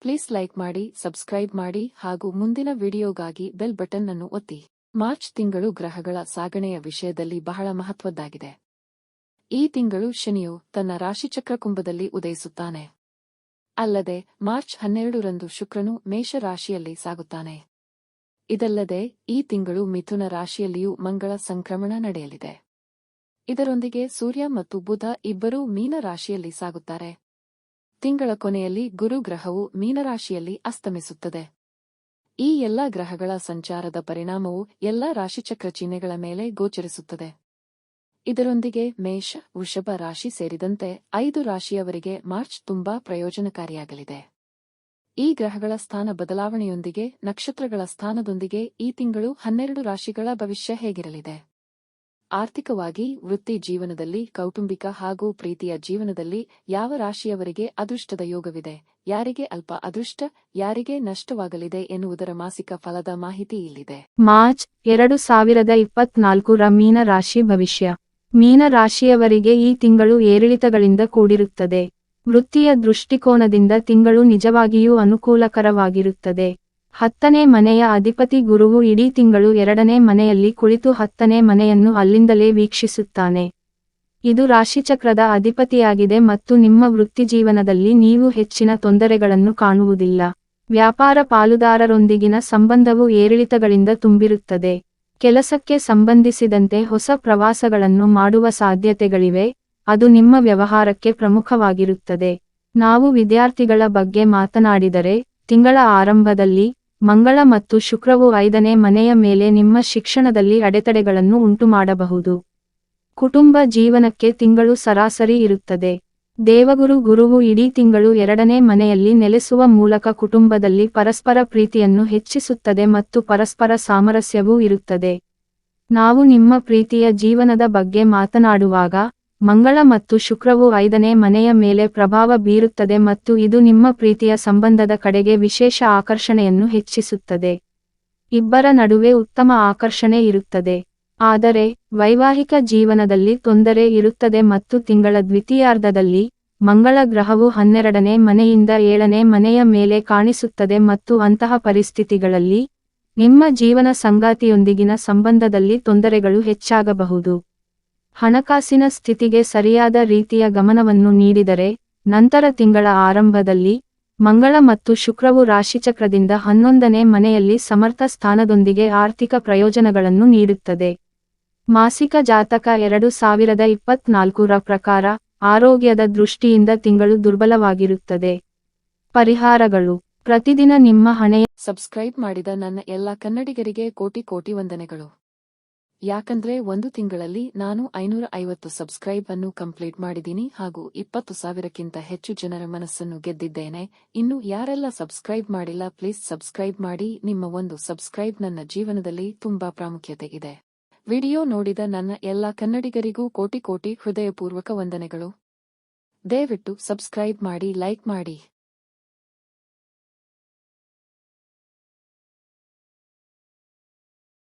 Please like ಮಾಡಿ subscribe ಮಾಡಿ ಹಾಗೂ ಮುಂದಿನ ವಿಡಿಯೋಗಾಗಿ ಬೆಲ್ ಬಟನ್ ಅನ್ನು ಒತ್ತಿ. ಮಾರ್ಚ್ ತಿಂಗಳು ಗ್ರಹಗಳ ಸಾಗಣೆಯ ವಿಷಯದಲ್ಲಿ ಬಹಳ ಮಹತ್ವದ್ದಾಗಿದೆ. ಈ ತಿಂಗಳು ಶನಿಯು ತನ್ನ ರಾಶಿಚಕ್ರ ಕುಂಭದಲ್ಲಿ ಉದಯಿಸುತ್ತಾನೆ. ಅಲ್ಲದೆ, ಮಾರ್ಚ್ ಹನ್ನೆರಡರಂದು ಶುಕ್ರನು ಮೇಷ ರಾಶಿಯಲ್ಲಿ ಸಾಗುತ್ತಾನೆ. ಇದಲ್ಲದೆ, ಈ ತಿಂಗಳು ಮಿಥುನ ರಾಶಿಯಲ್ಲಿಯೂ ಮಂಗಳ ಸಂಕ್ರಮಣ ನಡೆಯಲಿದೆ. ಇದರೊಂದಿಗೆ ಸೂರ್ಯ ಮತ್ತು ಬುಧ ಇಬ್ಬರೂ ಮೀನ ರಾಶಿಯಲ್ಲಿ ಸಾಗುತ್ತಾರೆ. ತಿಂಗಳ ಕೊನೆಯಲ್ಲಿ ಗುರು ಗ್ರಹವು ಮೀನರಾಶಿಯಲ್ಲಿ ಅಸ್ತಮಿಸುತ್ತದೆ. ಈ ಎಲ್ಲಾ ಗ್ರಹಗಳ ಸಂಚಾರದ ಪರಿಣಾಮವು ಎಲ್ಲಾ ರಾಶಿಚಕ್ರ ಚಿಹ್ನೆಗಳ ಮೇಲೆ ಗೋಚರಿಸುತ್ತದೆ. ಇದರೊಂದಿಗೆ ಮೇಷ, ವೃಷಭ ರಾಶಿ ಸೇರಿದಂತೆ ಐದು ರಾಶಿಯವರಿಗೆ ಮಾರ್ಚ್ ತುಂಬಾ ಪ್ರಯೋಜನಕಾರಿಯಾಗಲಿದೆ. ಈ ಗ್ರಹಗಳ ಸ್ಥಾನ ಬದಲಾವಣೆಯೊಂದಿಗೆ ನಕ್ಷತ್ರಗಳ ಸ್ಥಾನದೊಂದಿಗೆ ಈ ತಿಂಗಳು ಹನ್ನೆರಡು ರಾಶಿಗಳ ಭವಿಷ್ಯ ಹೇಗಿರಲಿದೆ? ಆರ್ಥಿಕವಾಗಿ ವೃತ್ತಿ ಜೀವನದಲ್ಲಿ, ಕೌಟುಂಬಿಕ ಹಾಗೂ ಪ್ರೀತಿಯ ಜೀವನದಲ್ಲಿ ಯಾವ ರಾಶಿಯವರಿಗೆ ಅದೃಷ್ಟದ ಯೋಗವಿದೆ, ಯಾರಿಗೆ ಅಲ್ಪ ಅದೃಷ್ಟ, ಯಾರಿಗೆ ನಷ್ಟವಾಗಲಿದೆ ಎನ್ನುವುದರ ಮಾಸಿಕ ಫಲದ ಮಾಹಿತಿ ಇಲ್ಲಿದೆ. ಮಾರ್ಚ್ ಎರಡು ಸಾವಿರದ ಇಪ್ಪತ್ನಾಲ್ಕರ ಮೀನ ರಾಶಿ ಭವಿಷ್ಯ. ಮೀನ ರಾಶಿಯವರಿಗೆ ಈ ತಿಂಗಳು ಏರಿಳಿತಗಳಿಂದ ಕೂಡಿರುತ್ತದೆ. ವೃತ್ತಿಯ ದೃಷ್ಟಿಕೋನದಿಂದ ತಿಂಗಳು ನಿಜವಾಗಿಯೂ ಅನುಕೂಲಕರವಾಗಿರುತ್ತದೆ. ಹತ್ತನೇ ಮನೆಯ ಅಧಿಪತಿ ಗುರುವು ಇಡೀ ತಿಂಗಳು ಎರಡನೇ ಮನೆಯಲ್ಲಿ ಕುಳಿತು ಹತ್ತನೇ ಮನೆಯನ್ನು ಅಲ್ಲಿಂದಲೇ ವೀಕ್ಷಿಸುತ್ತಾನೆ. ಇದು ರಾಶಿಚಕ್ರದ ಅಧಿಪತಿಯಾಗಿದೆ ಮತ್ತು ನಿಮ್ಮ ವೃತ್ತಿಜೀವನದಲ್ಲಿ ನೀವು ಹೆಚ್ಚಿನ ತೊಂದರೆಗಳನ್ನು ಕಾಣುವುದಿಲ್ಲ. ವ್ಯಾಪಾರ ಪಾಲುದಾರರೊಂದಿಗಿನ ಸಂಬಂಧವು ಏರಿಳಿತಗಳಿಂದ ತುಂಬಿರುತ್ತದೆ. ಕೆಲಸಕ್ಕೆ ಸಂಬಂಧಿಸಿದಂತೆ ಹೊಸ ಪ್ರವಾಸಗಳನ್ನು ಮಾಡುವ ಸಾಧ್ಯತೆಗಳಿವೆ. ಅದು ನಿಮ್ಮ ವ್ಯವಹಾರಕ್ಕೆ ಪ್ರಮುಖವಾಗಿರುತ್ತದೆ. ನಾವು ವಿದ್ಯಾರ್ಥಿಗಳ ಬಗ್ಗೆ ಮಾತನಾಡಿದರೆ, ತಿಂಗಳ ಆರಂಭದಲ್ಲಿ ಮಂಗಳ ಮತ್ತು ಶುಕ್ರವು ಐದನೇ ಮನೆಯ ಮೇಲೆ ನಿಮ್ಮ ಶಿಕ್ಷಣದಲ್ಲಿ ಅಡೆತಡೆಗಳನ್ನು ಉಂಟುಮಾಡಬಹುದು. ಕುಟುಂಬ ಜೀವನಕ್ಕೆ ತಿಂಗಳು ಸರಾಸರಿ ಇರುತ್ತದೆ. ದೇವಗುರು ಗುರುವು ಇಡೀ ತಿಂಗಳು ಎರಡನೇ ಮನೆಯಲ್ಲಿ ನೆಲೆಸುವ ಮೂಲಕ ಕುಟುಂಬದಲ್ಲಿ ಪರಸ್ಪರ ಪ್ರೀತಿಯನ್ನು ಹೆಚ್ಚಿಸುತ್ತದೆ ಮತ್ತು ಪರಸ್ಪರ ಸಾಮರಸ್ಯವೂ ಇರುತ್ತದೆ. ನಾವು ನಿಮ್ಮ ಪ್ರೀತಿಯ ಜೀವನದ ಬಗ್ಗೆ ಮಾತನಾಡುವಾಗ ಮಂಗಳ ಮತ್ತು ಶುಕ್ರವು ಐದನೇ ಮನೆಯ ಮೇಲೆ ಪ್ರಭಾವ ಬೀರುತ್ತದೆ ಮತ್ತು ಇದು ನಿಮ್ಮ ಪ್ರೀತಿಯ ಸಂಬಂಧದ ಕಡೆಗೆ ವಿಶೇಷ ಆಕರ್ಷಣೆಯನ್ನು ಹೆಚ್ಚಿಸುತ್ತದೆ. ಇಬ್ಬರ ನಡುವೆ ಉತ್ತಮ ಆಕರ್ಷಣೆ ಇರುತ್ತದೆ. ಆದರೆ, ವೈವಾಹಿಕ ಜೀವನದಲ್ಲಿ ತೊಂದರೆ ಇರುತ್ತದೆ ಮತ್ತು ತಿಂಗಳ ದ್ವಿತೀಯಾರ್ಧದಲ್ಲಿ, ಮಂಗಳ ಗ್ರಹವು ಹನ್ನೆರಡನೇ ಮನೆಯಿಂದ ಏಳನೇ ಮನೆಯ ಮೇಲೆ ಕಾಣಿಸುತ್ತದೆ ಮತ್ತು ಅಂತಹ ಪರಿಸ್ಥಿತಿಗಳಲ್ಲಿ, ನಿಮ್ಮ ಜೀವನ ಸಂಗಾತಿಯೊಂದಿಗಿನ ಸಂಬಂಧದಲ್ಲಿ ತೊಂದರೆಗಳು ಹೆಚ್ಚಾಗಬಹುದು. ಹಣಕಾಸಿನ ಸ್ಥಿತಿಗೆ ಸರಿಯಾದ ರೀತಿಯ ಗಮನವನ್ನು ನೀಡಿದರೆ, ನಂತರ ತಿಂಗಳ ಆರಂಭದಲ್ಲಿ, ಮಂಗಳ ಮತ್ತು ಶುಕ್ರವು ರಾಶಿಚಕ್ರದಿಂದ ಹನ್ನೊಂದನೇ ಮನೆಯಲ್ಲಿ ಸಮರ್ಥ ಸ್ಥಾನದೊಂದಿಗೆ ಆರ್ಥಿಕ ಪ್ರಯೋಜನಗಳನ್ನು ನೀಡುತ್ತದೆ. ಮಾಸಿಕ ಜಾತಕ ಎರಡು ಸಾವಿರದ ಇಪ್ಪತ್ನಾಲ್ಕರ ಪ್ರಕಾರ, ಆರೋಗ್ಯದ ದೃಷ್ಟಿಯಿಂದ ತಿಂಗಳು ದುರ್ಬಲವಾಗಿರುತ್ತದೆ. ಪರಿಹಾರಗಳು. ಪ್ರತಿದಿನ ನಿಮ್ಮ ಹಣೆಯ ಸಬ್ಸ್ಕ್ರೈಬ್ ಮಾಡಿದ ನನ್ನ ಎಲ್ಲ ಕನ್ನಡಿಗರಿಗೆ ಕೋಟಿ ಕೋಟಿ ವಂದನೆಗಳು. ಯಾಕಂದ್ರೆ ಒಂದು ತಿಂಗಳಲ್ಲಿ ನಾನು ಐನೂರ ಐವತ್ತು ಸಬ್ಸ್ಕ್ರೈಬ್ ಅನ್ನು ಕಂಪ್ಲೀಟ್ ಮಾಡಿದ್ದೀನಿ ಹಾಗೂ ಇಪ್ಪತ್ತು ಸಾವಿರಕ್ಕಿಂತ ಹೆಚ್ಚು ಜನರ ಮನಸ್ಸನ್ನು ಗೆದ್ದಿದ್ದೇನೆ. ಇನ್ನು ಯಾರೆಲ್ಲ ಸಬ್ಸ್ಕ್ರೈಬ್ ಮಾಡಿಲ್ಲ, ಪ್ಲೀಸ್ ಸಬ್ಸ್ಕ್ರೈಬ್ ಮಾಡಿ. ನಿಮ್ಮ ಒಂದು ಸಬ್ಸ್ಕ್ರೈಬ್ ನನ್ನ ಜೀವನದಲ್ಲಿ ತುಂಬಾ ಪ್ರಾಮುಖ್ಯತೆ ಇದೆ. ವಿಡಿಯೋ ನೋಡಿದ ನನ್ನ ಎಲ್ಲ ಕನ್ನಡಿಗರಿಗೂ ಕೋಟಿ ಕೋಟಿ ಹೃದಯಪೂರ್ವಕ ವಂದನೆಗಳು. ದಯವಿಟ್ಟು ಸಬ್ಸ್ಕ್ರೈಬ್ ಮಾಡಿ, ಲೈಕ್ ಮಾಡಿ.